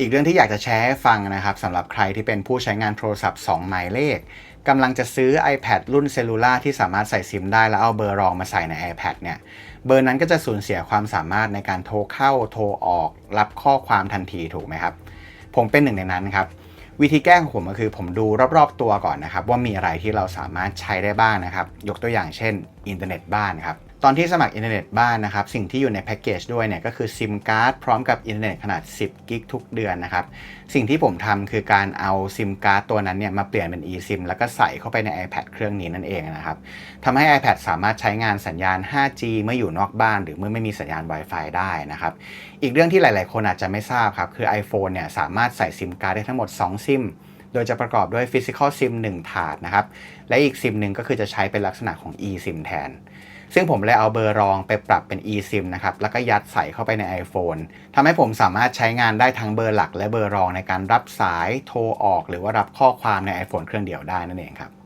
อีกเรื่องที่อยากจะแชร์ให้ฟังนะครับสำหรับใครที่เป็นผู้ใช้งานโทรศัพท์ 2 หมายเลขกำลังจะซื้อ iPad รุ่นเซลูล่าที่สามารถใส่ซิมได้แล้วเอาเบอร์รองมาใส่ใน iPad เนี่ยเบอร์นั้นก็จะสูญเสียความสามารถในการโทรเข้าโทรออก รับข้อความทันทีถูกไหมครับ ผมเป็นหนึ่งในนั้นครับวิธีแก้ของผมก็คือผมดูรอบๆตัวก่อนนะครับ ว่ามีอะไรที่เราสามารถใช้ได้บ้างนะครับ ยกตัวอย่างเช่น อินเทอร์เน็ตบ้านครับ ตอนที่สมัครอินเทอร์เน็ตบ้านนะครับ สิ่งที่อยู่ในแพ็กเกจด้วยเนี่ยก็คือซิมการ์ดพร้อมกับอินเทอร์เน็ตขนาด 10 กิกทุกเดือนนะครับ สิ่งที่ผมทำคือการเอาซิมการ์ดตัวนั้นเนี่ยมาเปลี่ยนเป็น eSIM แล้วก็ใส่เข้าไปใน iPad เครื่องนี้นั่นเองนะครับทำให้ iPad สามารถใช้งานสัญญาณ 5G เมื่ออยู่นอกบ้าน หรือเมื่อไม่มีสัญญาณ Wi-Fi ได้นะครับ อีกเรื่องที่หลาย ๆ คนอาจจะไม่ทราบครับคือ iPhone เนี่ยสามารถใส่ซิมการ์ดได้ทั้งหมด 2 ซิม โดยจะประกอบด้วย Physical SIM 1 ถาดนะครับ และอีกซิมหนึ่งก็คือจะใช้เป็นลักษณะของ eSIM แทน ซึ่งผมเลยเอาเบอร์รองไปปรับเป็น eSIM นะครับ แล้วก็ยัดใส่เข้าไปใน iPhone ทำให้ผมสามารถใช้งานได้ทั้งเบอร์หลักและเบอร์รองในการรับสาย โทรออก หรือว่ารับข้อความใน iPhone เครื่องเดียวได้นั่นเองครับ